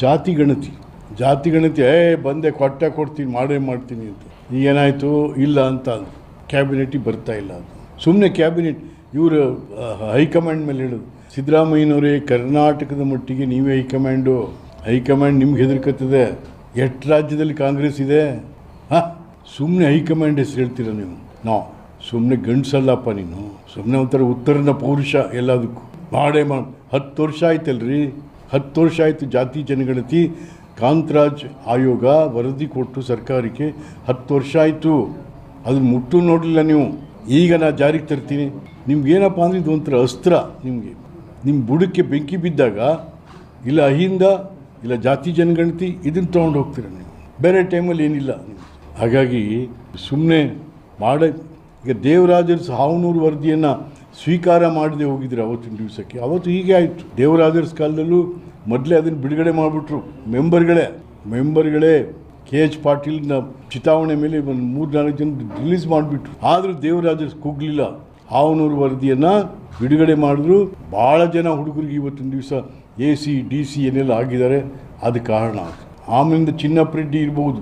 ಜಾತಿ ಗಣತಿ. ಜಾತಿ ಗಣತಿ, ಏ, ಬಂದೆ, ಕೊಟ್ಟೆ ಕೊಡ್ತೀನಿ, ಮಾಡೇ ಮಾಡ್ತೀನಿ ಅಂತ. ಏನಾಯಿತು ಇಲ್ಲ ಅಂತ ಕ್ಯಾಬಿನೆಟಿಗೆ ಬರ್ತಾ ಇಲ್ಲ ಅದು ಸುಮ್ಮನೆ ಕ್ಯಾಬಿನೆಟ್, ಇವರು ಹೈಕಮಾಂಡ್ ಮೇಲೆ ಹೇಳೋದು. ಸಿದ್ದರಾಮಯ್ಯನವರೇ, ಕರ್ನಾಟಕದ ಮಟ್ಟಿಗೆ ನೀವೇ ಹೈಕಮಾಂಡು. ಹೈಕಮಾಂಡ್ ನಿಮ್ಗೆ ಹೆದರ್ಕತ್ತದೆ. ಎಷ್ಟು ರಾಜ್ಯದಲ್ಲಿ ಕಾಂಗ್ರೆಸ್ ಇದೆ? ಹಾಂ? ಸುಮ್ಮನೆ ಹೈಕಮಾಂಡ್ ಹೆಸರು ಹೇಳ್ತೀರ ನೀವು? ನೋ. ಸುಮ್ಮನೆ ಗಂಡಸಲ್ಲಪ್ಪ ನೀನು. ಸುಮ್ಮನೆ ಒಂಥರ ಉತ್ತರನ ಪೌರುಷ ಎಲ್ಲದಕ್ಕೂ. ಮಾಡೇ ಮಾಡಿ ಹತ್ತು ವರ್ಷ ಆಯ್ತಲ್ರಿ? ಹತ್ತು ವರ್ಷ ಆಯಿತು ಜಾತಿ ಜನಗಣತಿ, ಕಾಂತರಾಜ್ ಆಯೋಗ ವರದಿ ಕೊಟ್ಟು ಸರ್ಕಾರಕ್ಕೆ ಹತ್ತು ವರ್ಷ ಆಯಿತು. ಅದನ್ನು ಮುಟ್ಟು ನೋಡಲಿಲ್ಲ ನೀವು. ಈಗ ನಾ ಜಾರಿಗೆ ತರ್ತೀನಿ. ನಿಮ್ಗೆ ಏನಪ್ಪ ಅಂದರೆ ಇದು ಒಂಥರ ಅಸ್ತ್ರ ನಿಮಗೆ. ನಿಮ್ಮ ಬುಡಕ್ಕೆ ಬೆಂಕಿ ಬಿದ್ದಾಗ, ಇಲ್ಲ ಅಹಿಂದ, ಇಲ್ಲ ಜಾತಿ ಜನಗಣತಿ, ಇದನ್ನು ತೊಗೊಂಡು ಹೋಗ್ತೀರ ನೀವು. ಬೇರೆ ಟೈಮಲ್ಲಿ ಏನಿಲ್ಲ. ಹಾಗಾಗಿ ಸುಮ್ಮನೆ ಮಾಡ, ಈಗ ದೇವರಾಜರು ಹಾವನೂರು ವರದಿಯನ್ನು ಸ್ವೀಕಾರ ಮಾಡದೆ ಹೋಗಿದ್ರು ಅವತ್ತಿನ ದಿವಸಕ್ಕೆ. ಅವತ್ತು ಹೀಗೆ ಆಯಿತು. ದೇವರಾಜರ್ಸ್ ಕಾಲದಲ್ಲೂ ಮೊದಲೇ ಅದನ್ನು ಬಿಡುಗಡೆ ಮಾಡಿಬಿಟ್ರು. ಮೆಂಬರ್ಗಳೇ ಮೆಂಬರ್ಗಳೇ ಕೆ ಎಚ್ ಪಾಟೀಲ್ನ ಚಿತಾವಣೆ ಮೇಲೆ ಒಂದು ಮೂರು ನಾಲ್ಕು ಜನ ರಿಲೀಸ್ ಮಾಡಿಬಿಟ್ರು. ಆದರೂ ದೇವರಾಜರ್ಸ್ ಕುಗ್ಲಿಲ್ಲ. ಹಾವನೂರು ವರದಿಯನ್ನು ಬಿಡುಗಡೆ ಮಾಡಿದ್ರು. ಭಾಳ ಜನ ಹುಡುಗರಿಗೆ ಇವತ್ತಿನ ದಿವಸ ಎ ಸಿ, ಡಿ ಸಿ ಏನೆಲ್ಲ ಆಗಿದ್ದಾರೆ, ಅದು ಕಾರಣ. ಆಮೇಲಿಂದ ಚಿನ್ನಪ್ಪ ರೆಡ್ಡಿ ಇರ್ಬೋದು,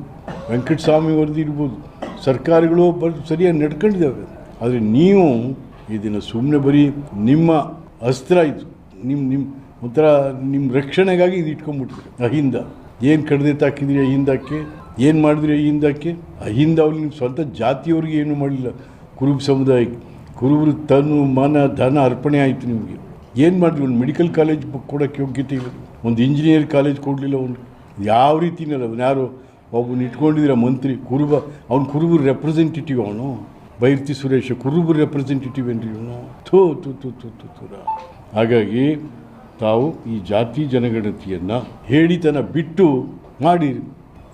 ವೆಂಕಟಸ್ವಾಮಿ ವರದಿ ಇರ್ಬೋದು, ಸರ್ಕಾರಗಳು ಬರ್, ಸರಿಯಾಗಿ ನಡ್ಕೊಂಡಿದ್ದಾವೆ. ಆದರೆ ನೀವು ಇದನ್ನು ಸುಮ್ಮನೆ ಬರೀ ನಿಮ್ಮ ಅಸ್ತ್ರ ಇದು. ನಿಮ್ಮ ನಿಮ್ಮ ಒಂಥರ ನಿಮ್ಮ ರಕ್ಷಣೆಗಾಗಿ ಇದು ಇಟ್ಕೊಂಡ್ಬಿಟ್ಟಿದ್ರು ಅಹಿಂದ. ಏನು ಕಡ್ದೆ ತಾಕಿದ್ರಿ ಅಹಿಂದಕ್ಕೆ? ಏನು ಮಾಡಿದ್ರಿ ಅಹಿಂದಕ್ಕೆ? ಅಹಿಂದ ಅವ್ರು ನಿಮ್ಮ ಸ್ವಂತ ಜಾತಿಯವ್ರಿಗೆ ಏನು ಮಾಡಲಿಲ್ಲ ಕುರುಬ ಸಮುದಾಯಕ್ಕೆ. ಕುರುಬರು ತನು, ಮನ, ಧನ ಅರ್ಪಣೆ ಆಯಿತು ನಿಮಗೆ. ಏನು ಮಾಡಿದ್ರಿ? ಒಂದು ಮೆಡಿಕಲ್ ಕಾಲೇಜ್ ಕೊಡೋಕ್ಕೆ ಯೋಗ್ಯತೆ ಇಲ್ಲ. ಒಂದು ಇಂಜಿನಿಯರ್ ಕಾಲೇಜ್ ಕೊಡಲಿಲ್ಲ ಅವನು ಯಾವ ರೀತಿನಲ್ಲ? ಅವನು ಯಾರು ಒಬ್ಬನ ಇಟ್ಕೊಂಡಿದ್ದೀರ ಮಂತ್ರಿ, ಕುರುಬ. ಅವ್ನು ಕುರುಬರು ರೆಪ್ರೆಸೆಂಟೇಟಿವ್ ಅವನು. ಬೈರ್ತಿ ಸುರೇಶ ಕುರುಬು ರೆಪ್ರೆಸೆಂಟೇಟಿವ್ ಏನ್ರಿ ಇವನು? ಥೋ ತು ತು ತು ತು ಥೂರ ಹಾಗಾಗಿ ತಾವು ಈ ಜಾತಿ ಜನಗಣತಿಯನ್ನು ಹೇಳಿತನ ಬಿಟ್ಟು ಮಾಡಿ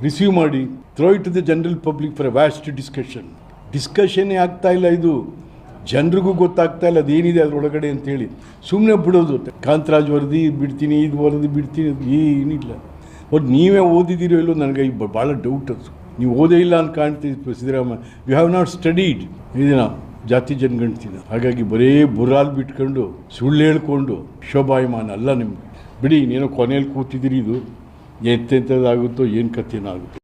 ರಿಸೀವ್ ಮಾಡಿ throw it the general public for vast discussion ಡಿಸ್ಕಷನ್ನೇ ಆಗ್ತಾ ಇಲ್ಲ ಇದು. ಜನರಿಗೂ ಗೊತ್ತಾಗ್ತಾ ಇಲ್ಲ ಅದೇನಿದೆ ಅದರೊಳಗಡೆ ಅಂತೇಳಿ. ಸುಮ್ಮನೆ ಬಿಡೋದು. ಕಾಂತರಾಜ್ ವರದಿ ಬಿಡ್ತೀನಿ, ಇದು ವರದಿ ಬಿಡ್ತೀನಿ ಏನಿಲ್ಲ. ಒಟ್ಟು ನೀವೇ ಓದಿದ್ದೀರೋ ಇಲ್ಲೋ ನನಗೆ ಈಗ ಭಾಳ ಡೌಟ್ ಅದು. ನೀವು ಓದೇ ಇಲ್ಲ ಅಂತ ಕಾಣ್ತೀವಿ Siddaramaiah. You have not studied ಇದನ್ನ ಜಾತಿ ಜನಗಣತಿನ. ಹಾಗಾಗಿ ಬರೀ ಬುರಾಲ್ ಬಿಟ್ಕೊಂಡು ಸುಳ್ಳು ಹೇಳ್ಕೊಂಡು ಶೋಭಾಯಮಾನ ಅಲ್ಲ ನಿಮಗೆ. ಬಿಡಿ, ನೀನು ಕೊನೆಯಲ್ಲಿ ಕೂತಿದ್ದೀರಿ ಇದು. ಎಂತೆಂಥದ್ದಾಗುತ್ತೋ, ಏನು ಕಥೆನೋ ಆಗುತ್ತೆ